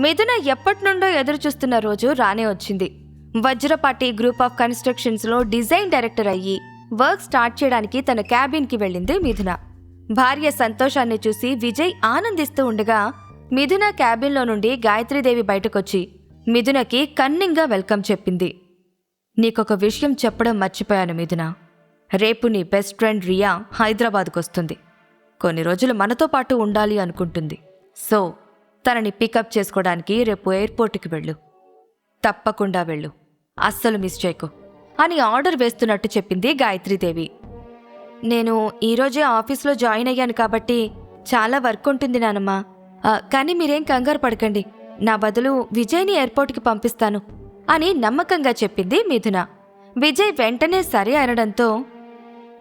మిథున ఎప్పటినుండో ఎదురుచూస్తున్న రోజు రానే వచ్చింది. వజ్రపాటి గ్రూప్ ఆఫ్ కన్స్ట్రక్షన్స్లో డిజైన్ డైరెక్టర్ అయ్యి వర్క్ స్టార్ట్ చేయడానికి తన క్యాబిన్కి వెళ్ళింది మిథున. భార్య సంతోషాన్ని చూసి విజయ్ ఆనందిస్తూ ఉండగా మిథున క్యాబిన్లో నుండి గాయత్రీదేవి బయటకొచ్చి మిథునకి కన్నింగ్గా వెల్కమ్ చెప్పింది. నీకొక విషయం చెప్పడం మర్చిపోయాను మిథున. రేపు నీ బెస్ట్ ఫ్రెండ్ రియా హైదరాబాద్కు వస్తుంది కొన్ని రోజులు మనతో పాటు ఉండాలి అనుకుంటుంది. సో తనని పికప్ చేసుకోవడానికి రేపు ఎయిర్పోర్ట్కి వెళ్ళు. తప్పకుండా వెళ్ళు. అస్సలు మిస్ చేయకు. అని ఆర్డర్ వేస్తున్నట్టు చెప్పింది గాయత్రీదేవి. నేను ఈరోజే ఆఫీస్లో జాయిన్ అయ్యాను కాబట్టి చాలా వర్క్ ఉంటుంది నానమ్మా. కానీ మీరేం కంగారు పడకండి. నా బదులు విజయ్ని ఎయిర్పోర్ట్కి పంపిస్తాను అని నమ్మకంగా చెప్పింది మిథున. విజయ్ వెంటనే సరే అనడంతో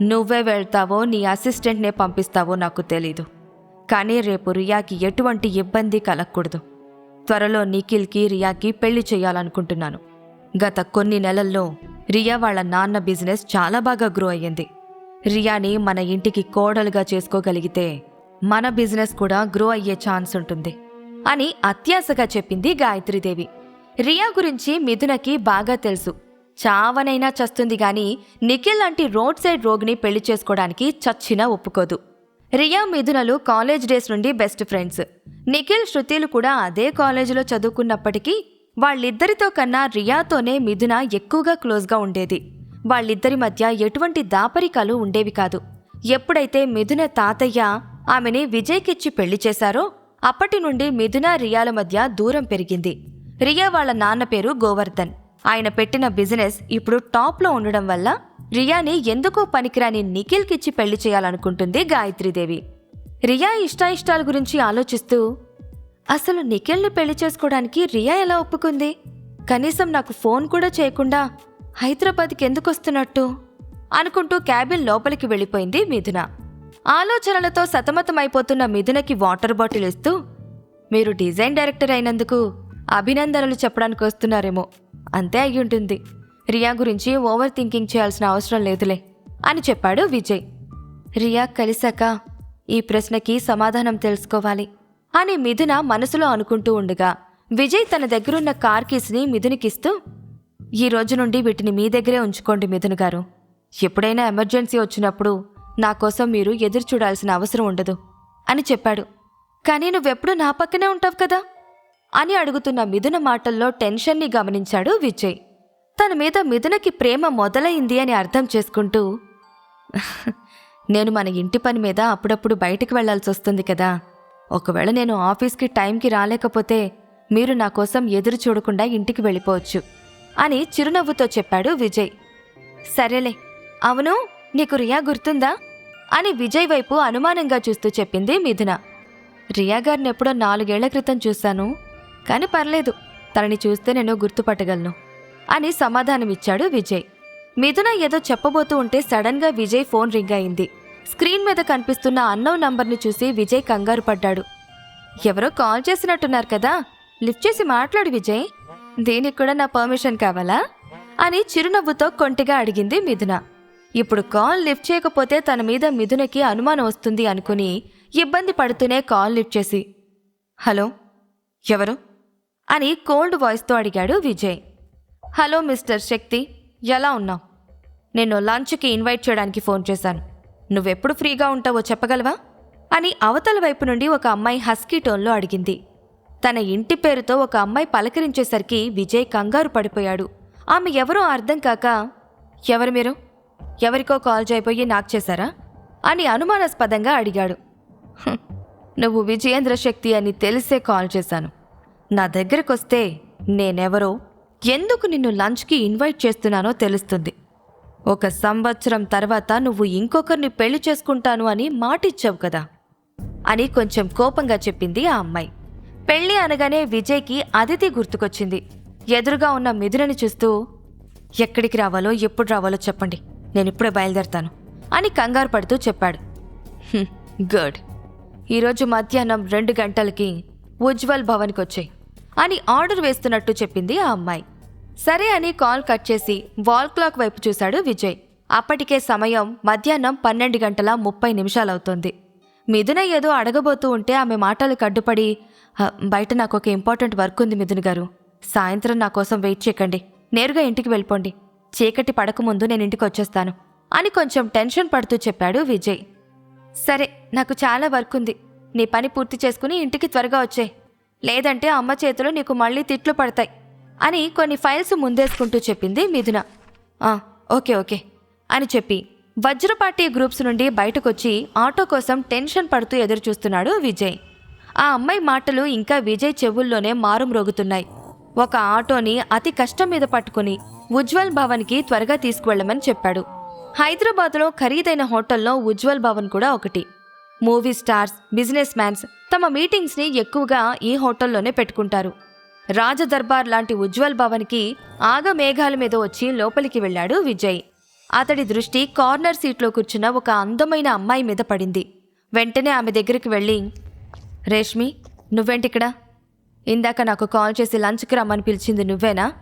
నువ్వే వెళ్తావో నీ అసిస్టెంట్నే పంపిస్తావో నాకు తెలీదు. కానీ రేపు రియాకి ఎటువంటి ఇబ్బంది కలగకూడదు. త్వరలో నిఖిల్కి రియాకి పెళ్ళి చేయాలనుకుంటున్నాను. గత కొన్ని నెలల్లో రియా వాళ్ళ నాన్న బిజినెస్ చాలా బాగా గ్రో అయ్యింది. రియాని మన ఇంటికి కోడలుగా చేసుకోగలిగితే మన బిజినెస్ కూడా గ్రో అయ్యే ఛాన్స్ ఉంటుంది అని అత్యాశగా చెప్పింది గాయత్రీదేవి. రియా గురించి మిథునకి బాగా తెలుసు. చావనైనా చస్తుంది గాని నిఖిల్ లాంటి రోడ్ సైడ్ రోగిని పెళ్ళి చేసుకోవడానికి చచ్చినా ఒప్పుకోదు. రియా మిథునలు కాలేజ్ డేస్ నుండి బెస్ట్ ఫ్రెండ్స్. నిఖిల్ శృతిలు కూడా అదే కాలేజీలో చదువుకున్నప్పటికీ వాళ్ళిద్దరితో కన్నా రియాతోనే మిథున ఎక్కువగా క్లోజ్గా ఉండేది. వాళ్ళిద్దరి మధ్య ఎటువంటి దాపరికాలు ఉండేవి కాదు. ఎప్పుడైతే మిథున తాతయ్య ఆమెని విజయ్కిచ్చి పెళ్ళి చేశారో అప్పటి నుండి మిథున రియాల మధ్య దూరం పెరిగింది. రియా వాళ్ళ నాన్న పేరు గోవర్ధన్. ఆయన పెట్టిన బిజినెస్ ఇప్పుడు టాప్లో ఉండడం వల్ల రియాని ఎందుకో పనికిరాని నిఖిల్కిచ్చి పెళ్ళి చేయాలనుకుంటుంది గాయత్రీదేవి. రియా ఇష్టాయిష్టాల గురించి ఆలోచిస్తూ అసలు నిఖిల్ని పెళ్ళి చేసుకోవడానికి రియా ఎలా ఒప్పుకుంది? కనీసం నాకు ఫోన్ కూడా చేయకుండా హైదరాబాద్కి ఎందుకు వస్తున్నట్టు? అనుకుంటూ క్యాబిన్ లోపలికి వెళ్ళిపోయింది మిథున. ఆలోచనలతో సతమతమైపోతున్న మిథునకి వాటర్ బాటిల్ ఇస్తూ మీరు డిజైన్ డైరెక్టర్ అయినందుకు అభినందనలు చెప్పడానికి వస్తున్నారేమో అంతే అయ్యుంటుంది. రియా గురించి ఓవర్ థింకింగ్ చేయాల్సిన అవసరం లేదులే అని చెప్పాడు విజయ్. రియా కలిశాక ఈ ప్రశ్నకి సమాధానం తెలుసుకోవాలి అని మిథున మనసులో అనుకుంటూ ఉండగా విజయ్ తన దగ్గరున్న కార్ కీస్ని మిథునికిస్తూ ఈ రోజు నుండి వీటిని మీ దగ్గరే ఉంచుకోండి మిథున్ గారు. ఎప్పుడైనా ఎమర్జెన్సీ వచ్చినప్పుడు నా కోసం మీరు ఎదురు చూడాల్సిన అవసరం ఉండదు అని చెప్పాడు. కానీ నువ్వెప్పుడు నా పక్కనే ఉంటావు కదా? అని అడుగుతున్న మిథున మాటల్లో టెన్షన్ని గమనించాడు విజయ్. తన మీద మిథునకి ప్రేమ మొదలైంది అని అర్థం చేసుకుంటూ నేను మన ఇంటి పని మీద అప్పుడప్పుడు బయటికి వెళ్ళాల్సి వస్తుంది కదా. ఒకవేళ నేను ఆఫీస్కి టైంకి రాలేకపోతే మీరు నా కోసం ఎదురు చూడకుండా ఇంటికి వెళ్ళిపోవచ్చు అని చిరునవ్వుతో చెప్పాడు విజయ్. సరేలే అవును నీకు రియా గుర్తుందా? అని విజయ్ వైపు అనుమానంగా చూస్తూ చెప్పింది మిథున. రియా గారిని ఎప్పుడో నాలుగేళ్ళ క్రితం చూశాను కానీ పర్లేదు తనని చూస్తే నేను గుర్తుపట్టగలను. అని సమాధానమిచ్చాడు విజయ్. మిథున ఏదో చెప్పబోతూ ఉంటే సడన్గా విజయ్ ఫోన్ రింగ్ అయింది. స్క్రీన్ మీద కనిపిస్తున్న అన్నో నంబర్ని చూసి విజయ్ కంగారు పడ్డాడు. ఎవరో కాల్ చేసినట్టున్నారు కదా లిఫ్ట్ చేసి మాట్లాడు విజయ్. దీనికి కూడా నా పర్మిషన్ కావాలా? అని చిరునవ్వుతో కొంటిగా అడిగింది మిథున. ఇప్పుడు కాల్ లిఫ్ట్ చేయకపోతే తన మీద మిథునకి అనుమానం వస్తుంది అనుకుని ఇబ్బంది పడుతూనే కాల్ లిఫ్ట్ చేసి హలో ఎవరు? అని కోల్డ్ వాయిస్తో అడిగాడు విజయ్. హలో మిస్టర్ శక్తి ఎలా ఉన్నావు? నేను లంచ్కి ఇన్వైట్ చేయడానికి ఫోన్ చేశాను. నువ్వెప్పుడు ఫ్రీగా ఉంటావో చెప్పగలవా? అని అవతల వైపు నుండి ఒక అమ్మాయి హస్కీ టోన్లో అడిగింది. తన ఇంటి పేరుతో ఒక అమ్మాయి పలకరించేసరికి విజయ్ కంగారు పడిపోయాడు. ఆమె ఎవరో అర్థం కాక ఎవరు మీరు? ఎవరికో కాల్ చేయబోయి నాకు చేశారా? అని అనుమానాస్పదంగా అడిగాడు. నువ్వు విజయేంద్ర శక్తి అని తెలిసే కాల్ చేశాను. నా దగ్గరకొస్తే నేనెవరో ఎందుకు నిన్ను లంచ్కి ఇన్వైట్ చేస్తున్నానో తెలుస్తుంది. ఒక సంవత్సరం తర్వాత నువ్వు ఇంకొకరిని పెళ్ళి చేసుకుంటాను అని మాటిచ్చావు కదా. అని కొంచెం కోపంగా చెప్పింది ఆ అమ్మాయి. పెళ్ళి అనగానే విజయ్కి అదితి గుర్తుకొచ్చింది. ఎదురుగా ఉన్న మిథునని చూస్తూ ఎక్కడికి రావాలో ఎప్పుడు రావాలో చెప్పండి. నేను ఇప్పుడే బయలుదేరతాను. అని కంగారు పడుతూ చెప్పాడు. గుడ్. ఈరోజు మధ్యాహ్నం రెండు గంటలకి ఉజ్వల్ భవన్కి వచ్చాయి అని ఆర్డర్ వేస్తున్నట్టు చెప్పింది ఆ అమ్మాయి. సరే అని కాల్ కట్ చేసి వాల్ క్లాక్ వైపు చూశాడు విజయ్. అప్పటికే సమయం మధ్యాహ్నం పన్నెండు గంటల ముప్పై నిమిషాలవుతోంది. మిథున ఏదో అడగబోతూ ఉంటే ఆమె మాటలు కడ్డుపడి బయట నాకు ఒక ఇంపార్టెంట్ వర్క్ ఉంది మిథున్ గారు. సాయంత్రం నా కోసం వెయిట్ చేయకండి. నేరుగా ఇంటికి వెళ్ళిపోండి. చీకటి పడకముందు నేను ఇంటికి వచ్చేస్తాను. అని కొంచెం టెన్షన్ పడుతూ చెప్పాడు విజయ్. సరే నాకు చాలా వర్క్ ఉంది. నీ పని పూర్తి చేసుకుని ఇంటికి త్వరగా వచ్చే లేదంటే అమ్మ చేతిలో నీకు మళ్ళీ తిట్లు పడతాయి. అని కొన్ని ఫైల్స్ ముందేసుకుంటూ చెప్పింది మిథున. ఓకే ఓకే అని చెప్పి. వజ్రపాటి గ్రూప్స్ నుండి బయటకొచ్చి ఆటో కోసం టెన్షన్ పడుతూ ఎదురుచూస్తున్నాడు విజయ్. ఆ అమ్మాయి మాటలు ఇంకా విజయ్ చెవుల్లోనే మారుమ్రోగుతున్నాయి ఒక ఆటోని అతి కష్టం మీద పట్టుకుని ఉజ్వల్ భవన్కి త్వరగా తీసుకువెళ్ళమని చెప్పాడు. హైదరాబాద్లో ఖరీదైన హోటల్లో ఉజ్వల్ భవన్ కూడా ఒకటి. మూవీ స్టార్స్ బిజినెస్ మ్యాన్స్ తమ మీటింగ్స్ని ఎక్కువగా ఈ హోటల్లోనే పెట్టుకుంటారు. రాజదర్బార్ లాంటి ఉజ్వల్ భవన్కి ఆగ మేఘాల మీద వచ్చి లోపలికి వెళ్ళాడు విజయ్. అతడి దృష్టి కార్నర్ సీట్లో కూర్చున్న ఒక అందమైన అమ్మాయి మీద పడింది. వెంటనే ఆమె దగ్గరికి వెళ్ళి రేష్మి నువ్వేంటిక్కడ? ఇందాక నాకు కాల్ చేసి లంచ్కి రమ్మని పిలిచింది నువ్వేనా?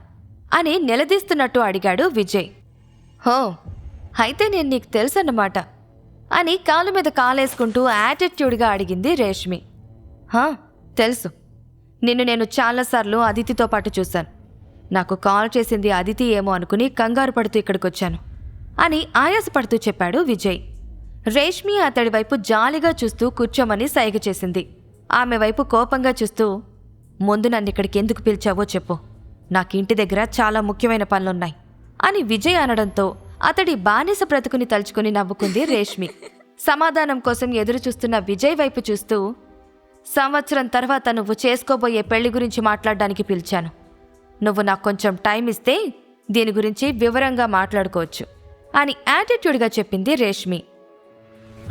అని నిలదీస్తున్నట్టు అడిగాడు విజయ్. హో అయితే నేను నీకు తెలుసన్నమాట అని కాలు మీద కాలేసుకుంటూ యాటిట్యూడ్గా అడిగింది రేష్మి. హా తెలుసు. నిన్ను నేను చాలాసార్లు అదితితో పాటు చూశాను. నాకు కాల్ చేసింది అదితి ఏమో అనుకుని కంగారు పడుతూ ఇక్కడికి వచ్చాను అని ఆయాసపడుతూ చెప్పాడు విజయ్. రేష్మి అతడి వైపు జాలిగా చూస్తూ కూర్చోమని సైగ చేసింది. ఆమె వైపు కోపంగా చూస్తూ ముందు నన్ను ఇక్కడికి ఎందుకు పిలిచావో చెప్పు. నాకు ఇంటి దగ్గర చాలా ముఖ్యమైన పనులున్నాయి అని విజయ్ అనడంతో అతడి బానిస బ్రతుకుని తలుచుకుని నవ్వుకుంది రేష్మి. సమాధానం కోసం ఎదురు చూస్తున్న విజయ్ వైపు చూస్తూ సంవత్సరం తర్వాత నువ్వు చేసుకోబోయే పెళ్ళి గురించి మాట్లాడడానికి పిలిచాను. నువ్వు నాకు కొంచెం టైం ఇస్తే దీని గురించి వివరంగా మాట్లాడుకోవచ్చు అని యాటిట్యూడ్గా చెప్పింది రేష్మి.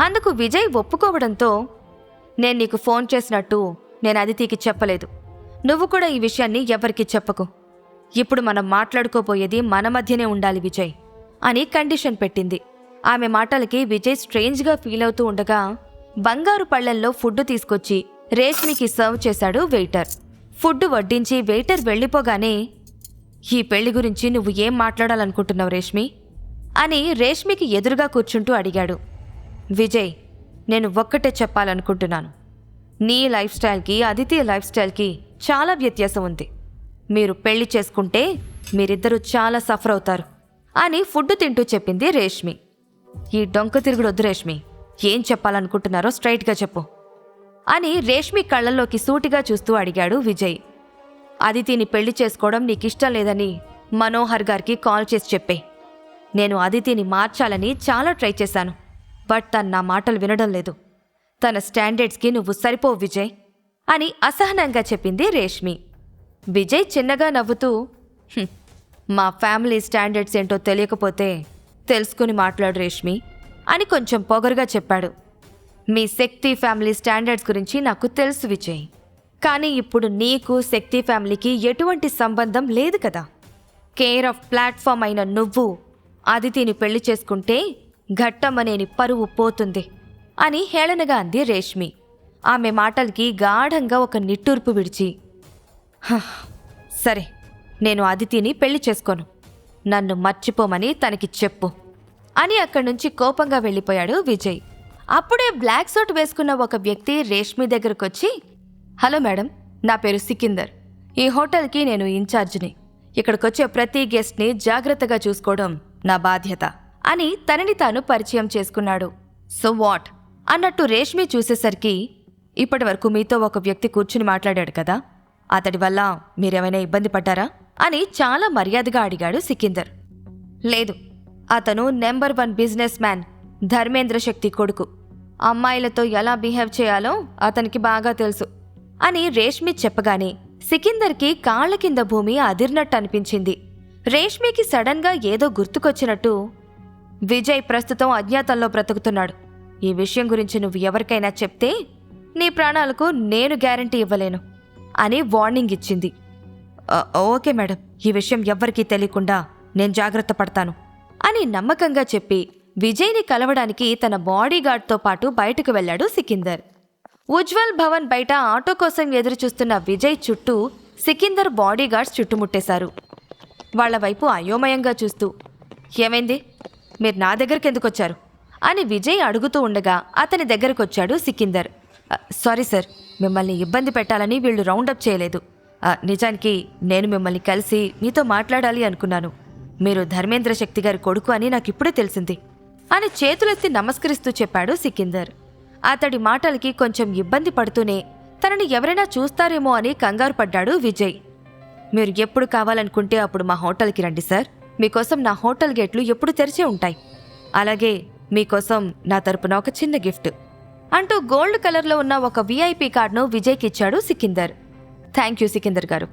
అందుకు విజయ్ ఒప్పుకోవడంతో నేను నీకు ఫోన్ చేసినట్టు నేను అదితికి చెప్పలేదు. నువ్వు కూడా ఈ విషయాన్ని ఎవరికి చెప్పకు. ఇప్పుడు మనం మాట్లాడుకోబోయేది మన మధ్యనే ఉండాలి విజయ్ అని కండిషన్ పెట్టింది. ఆమె మాటలకి విజయ్ స్ట్రేంజ్గా ఫీల్ అవుతూ ఉండగా బంగారు పళ్ళల్లో ఫుడ్ తీసుకొచ్చి రేష్మికి సర్వ్ చేశాడు వెయిటర్. ఫుడ్ వడ్డించి వెయిటర్ వెళ్ళిపోగానే ఈ పెళ్ళి గురించి నువ్వు ఏం మాట్లాడాలనుకుంటున్నావు రేష్మి? అని రేష్మికి ఎదురుగా కూర్చుంటూ అడిగాడు. విజయ్ నేను ఒక్కటే చెప్పాలనుకుంటున్నాను. నీ లైఫ్ స్టైల్కి అదితి లైఫ్ స్టైల్కి చాలా వ్యత్యాసం ఉంది. మీరు పెళ్ళి చేసుకుంటే మీరిద్దరూ చాలా సఫర్ అవుతారు అని ఫుడ్ తింటూ చెప్పింది రేష్మి. ఈ డొంక తిరుగుడు వద్దు రేష్మి. ఏం చెప్పాలనుకుంటున్నారో స్ట్రైట్గా చెప్పు. అని రేష్మి కళ్ళల్లోకి సూటిగా చూస్తూ అడిగాడు విజయ్. అదితిని పెళ్ళి చేసుకోవడం నీకిష్టం లేదని మనోహర్ గారికి కాల్ చేసి చెప్పే. నేను అదితిని మార్చాలని చాలా ట్రై చేశాను బట్ తను నా మాటలు వినడం లేదు. తన స్టాండర్డ్స్కి నువ్వు సరిపోవు విజయ్ అని అసహనంగా చెప్పింది రేష్మి. విజయ్ చిన్నగా నవ్వుతూ మా ఫ్యామిలీ స్టాండర్డ్స్ ఏంటో తెలియకపోతే తెలుసుకుని మాట్లాడు రేష్మి అని కొంచెం పొగరుగా చెప్పాడు. మీ శక్తి ఫ్యామిలీ స్టాండర్డ్స్ గురించి నాకు తెలుసు విజయ్. కానీ ఇప్పుడు నీకు శక్తి ఫ్యామిలీకి ఎటువంటి సంబంధం లేదు కదా. కేర్ ఆఫ్ ప్లాట్ఫామ్ అయిన నువ్వు అదితిని పెళ్ళి చేసుకుంటే ఘట్టమనేని పరువు పోతుంది అని హేళనగా అంది రేష్మి. ఆమె మాటలకి గాఢంగా ఒక నిట్టూర్పు విడిచి "హ, సరే నేను అదితిని పెళ్ళి చేసుకోను. నన్ను మర్చిపోమని తనకి చెప్పు అని అక్కడి నుంచి కోపంగా వెళ్ళిపోయాడు విజయ్. అప్పుడే బ్లాక్ సూట్ వేసుకున్న ఒక వ్యక్తి రేష్మి దగ్గరకొచ్చి హలో మేడం నా పేరు సికిందర్. ఈ హోటల్కి నేను ఇన్ఛార్జిని. ఇక్కడికొచ్చే ప్రతి గెస్ట్ని జాగ్రత్తగా చూసుకోవడం నా బాధ్యత అని తనని తాను పరిచయం చేసుకున్నాడు. So what? అన్నట్టు రేష్మి చూసేసరికి ఇప్పటి వరకు మీతో ఒక వ్యక్తి కూర్చుని మాట్లాడాడు కదా. అతడి వల్ల మీరేమైనా ఇబ్బంది పడ్డారా? అని చాలా మర్యాదగా అడిగాడు సికిందర్. లేదు. అతను number one businessman Dharmendra Shakti కొడుకు. అమ్మాయిలతో ఎలా బిహేవ్ చేయాలో అతనికి బాగా తెలుసు అని రేష్మి చెప్పగానే సికిందర్కి కాళ్ళ కింద భూమి అదిరినట్టు అనిపించింది. రేష్మికి సడన్గా ఏదో గుర్తుకొచ్చినట్టు విజయ్ ప్రస్తుతం అజ్ఞాతంలో బ్రతుకుతున్నాడు. ఈ విషయం గురించి నువ్వు ఎవరికైనా చెప్తే నీ ప్రాణాలకు నేను గ్యారంటీ ఇవ్వలేను అని వార్నింగ్ ఇచ్చింది. ఓకే మేడం ఈ విషయం ఎవ్వరికీ తెలియకుండా నేను జాగ్రత్త పడతాను అని నమ్మకంగా చెప్పి విజయ్ని కలవడానికి తన బాడీగార్డ్తో పాటు బయటకు వెళ్ళాడు సికిందర్. ఉజ్వల్ భవన్ బయట ఆటో కోసం ఎదురు చూస్తున్న విజయ్ చుట్టూ సికిందర్ బాడీగార్డ్స్ చుట్టుముట్టేశారు. వాళ్ళ వైపు అయోమయంగా చూస్తూ ఏమైంది? మీరు నా దగ్గరికి ఎందుకు వచ్చారు అని విజయ్ అడుగుతూ ఉండగా అతని దగ్గరకొచ్చాడు సికిందర్. సారీ సార్ మిమ్మల్ని ఇబ్బంది పెట్టాలని వీళ్ళు రౌండప్ చేయలేదు. నిజానికి నేను మిమ్మల్ని కలిసి మీతో మాట్లాడాలి అనుకున్నాను. మీరు ధర్మేంద్ర శక్తి గారి కొడుకు అని నాకు ఇప్పుడే తెలిసింది. అని చేతులెత్తి నమస్కరిస్తూ చెప్పాడు సికిందర్. అతడి మాటలకి కొంచెం ఇబ్బంది పడుతూనే తనని ఎవరైనా చూస్తారేమో అని కంగారు పడ్డాడు విజయ్. మీరు ఎప్పుడు కావాలనుకుంటే అప్పుడు మా హోటల్కి రండి సార్. మీకోసం నా హోటల్ గేట్లు ఎప్పుడు తెరిచే ఉంటాయి. అలాగే మీకోసం నా తరపున ఒక చిన్న గిఫ్ట్ అంటూ గోల్డ్ కలర్లో ఉన్న ఒక విఐపి కార్డును విజయ్కి ఇచ్చాడు సికిందర్. థ్యాంక్ యూ సికిందర్ గారు.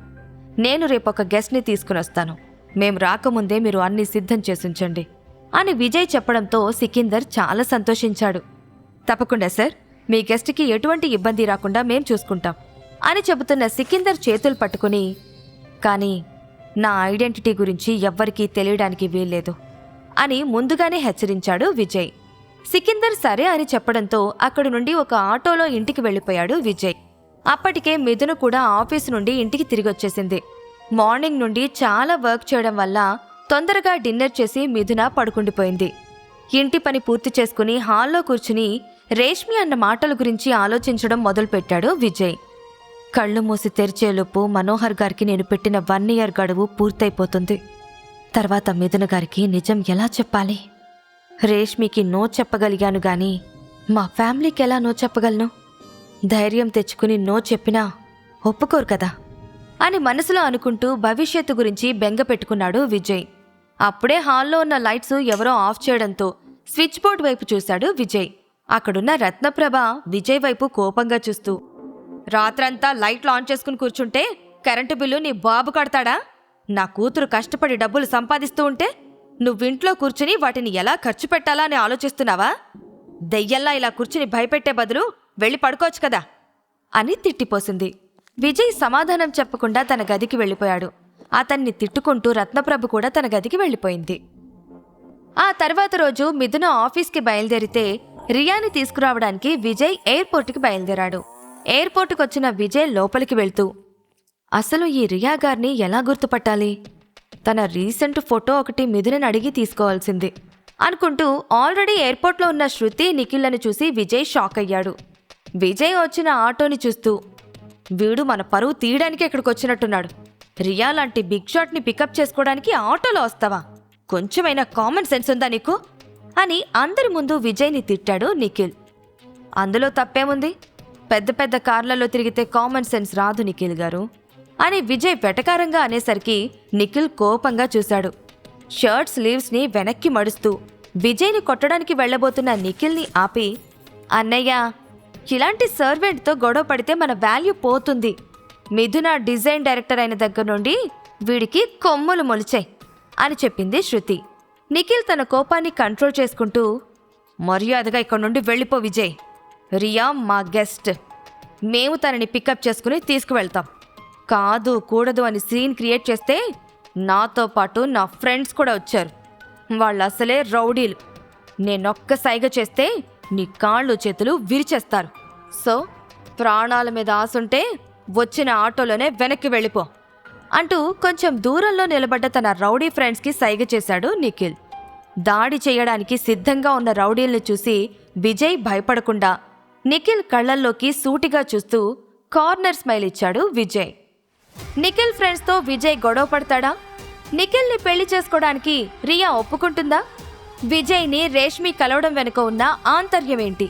నేను రేపు ఒక గెస్ట్ని తీసుకుని వస్తాను. మేము రాకముందే మీరు అన్ని సిద్ధం చేసుంచండి అని విజయ్ చెప్పడంతో సికిందర్ చాలా సంతోషించాడు. తప్పకుండా సార్. మీ గెస్ట్కి ఎటువంటి ఇబ్బంది రాకుండా మేం చూసుకుంటాం అని చెబుతున్న సికిందర్ చేతులు పట్టుకుని కానీ నా ఐడెంటిటీ గురించి ఎవ్వరికీ తెలియడానికి వీల్లేదు అని ముందుగానే హెచ్చరించాడు విజయ్. సికిందర్ సరే అని చెప్పడంతో అక్కడి నుండి ఒక ఆటోలో ఇంటికి వెళ్ళిపోయాడు విజయ్. అప్పటికే మిథును కూడా ఆఫీసు నుండి ఇంటికి తిరిగొచ్చేసింది. మార్నింగ్ నుండి చాలా వర్క్ చేయడం వల్ల తొందరగా డిన్నర్ చేసి మిథున పడుకుండిపోయింది. ఇంటి పని పూర్తి చేసుకుని హాల్లో కూర్చుని రేష్మి అన్న మాటల గురించి ఆలోచించడం మొదలుపెట్టాడు విజయ్. కళ్ళు మూసి తెరిచేలోపు మనోహర్ గారికి నేను పెట్టిన వన్ ఇయర్ గడువు పూర్తయిపోతుంది. తర్వాత మిథున గారికి నిజం ఎలా చెప్పాలి? రేష్మికి నో చెప్పగలిగాను గాని మా ఫ్యామిలీకి ఎలా నో చెప్పగలను? ధైర్యం తెచ్చుకుని నో చెప్పినా ఒప్పుకోరు కదా? అని మనసులో అనుకుంటూ భవిష్యత్తు గురించి బెంగ పెట్టుకున్నాడు విజయ్. అప్పుడే హాల్లో ఉన్న లైట్స్ ఎవరో ఆఫ్ చేయడంతో స్విచ్ బోర్డ్ వైపు చూశాడు విజయ్. అక్కడున్న రత్నప్రభ విజయ్ వైపు కోపంగా చూస్తూ రాత్రంతా లైట్లు ఆన్ చేసుకుని కూర్చుంటే కరెంటు బిల్లు నీ బాబు కడతాడా? నా కూతురు కష్టపడి డబ్బులు సంపాదిస్తూ ఉంటే నువ్వింట్లో కూర్చుని వాటిని ఎలా ఖర్చు పెట్టాలా అని ఆలోచిస్తున్నావా? దెయ్యల్లా ఇలా కూర్చుని భయపెట్టే బదులు వెళ్ళి పడుకోవచ్చు కదా? అని తిట్టిపోసింది. విజయ్ సమాధానం చెప్పకుండా తన గదికి వెళ్ళిపోయాడు. అతన్ని తిట్టుకుంటూ రత్నప్రభ కూడా తన గదికి వెళ్ళిపోయింది. ఆ తర్వాత రోజు మిథున ఆఫీస్కి బయలుదేరితే రియాని తీసుకురావడానికి విజయ్ ఎయిర్పోర్ట్కి బయలుదేరాడు. ఎయిర్పోర్ట్కి వచ్చిన విజయ్ లోపలికి వెళ్తూ అసలు ఈ రియా గారిని ఎలా గుర్తుపట్టాలి? తన రీసెంట్ ఫోటో ఒకటి మిథునని అడిగి తీసుకోవాల్సింది అనుకుంటూ ఆల్రెడీ ఎయిర్పోర్ట్లో ఉన్న శృతి నిఖిల్లను చూసి విజయ్ షాక్ అయ్యాడు. విజయ్ వచ్చిన ఆటోని చూస్తూ వీడు మన పరువు తీయడానికి ఇక్కడికి వచ్చినట్టున్నాడు రియా లాంటి బిగ్ షాట్ని పికప్ చేసుకోవడానికి ఆటోలో వస్తావా? కొంచెమైనా కామన్ సెన్స్ ఉందా నీకు? అని అందరి ముందు విజయ్ని తిట్టాడు నిఖిల్. అందులో తప్పేముంది? పెద్ద పెద్ద కార్లలో తిరిగితే కామన్ సెన్స్ రాదు నిఖిల్ గారు. అని విజయ్ వెటకారంగా అనేసరికి నిఖిల్ కోపంగా చూశాడు. షర్ట్ స్లీవ్స్ని వెనక్కి మడుస్తూ విజయ్ని కొట్టడానికి వెళ్ళబోతున్న నిఖిల్ని ఆపి అన్నయ్య ఇలాంటి సర్వెంట్తో గొడవ పడితే మన వాల్యూ పోతుంది. మిథున డిజైన్ డైరెక్టర్ అయిన దగ్గర నుండి వీడికి కొమ్ములు మొలిచాయి అని చెప్పింది శృతి. నిఖిల్ తన కోపాన్ని కంట్రోల్ చేసుకుంటూ మర్యాదగా ఇక్కడ నుండి వెళ్ళిపో విజయ్. రియా మా గెస్ట్. మేము తనని పికప్ చేసుకుని తీసుకువెళ్తాం. కాదు కూడదు అని సీన్ క్రియేట్ చేస్తే నాతో పాటు నా ఫ్రెండ్స్ కూడా వచ్చారు. వాళ్ళు అసలే రౌడీలు. నేనొక్క సైగ చేస్తే నీ కాళ్ళు చేతులు విరిచేస్తారు. సో ప్రాణాల మీద ఆసుంటే వచ్చిన ఆటోలోనే వెనక్కి వెళ్ళిపో అంటూ కొంచెం దూరంలో నిలబడ్డ తన రౌడీ ఫ్రెండ్స్కి సైగ చేశాడు నిఖిల్. దాడి చేయడానికి సిద్ధంగా ఉన్న రౌడీల్ని చూసి విజయ్ భయపడకుండా నిఖిల్ కళ్ళల్లోకి సూటిగా చూస్తూ కార్నర్ స్మైల్ ఇచ్చాడు విజయ్. నిఖిల్ ఫ్రెండ్స్తో విజయ్ గొడవ పడతాడా? నిఖిల్ని పెళ్ళి చేసుకోవడానికి రియా ఒప్పుకుంటుందా? విజయ్ని రేష్మి కలవడం వెనుక ఉన్న ఆంతర్యం ఏంటి?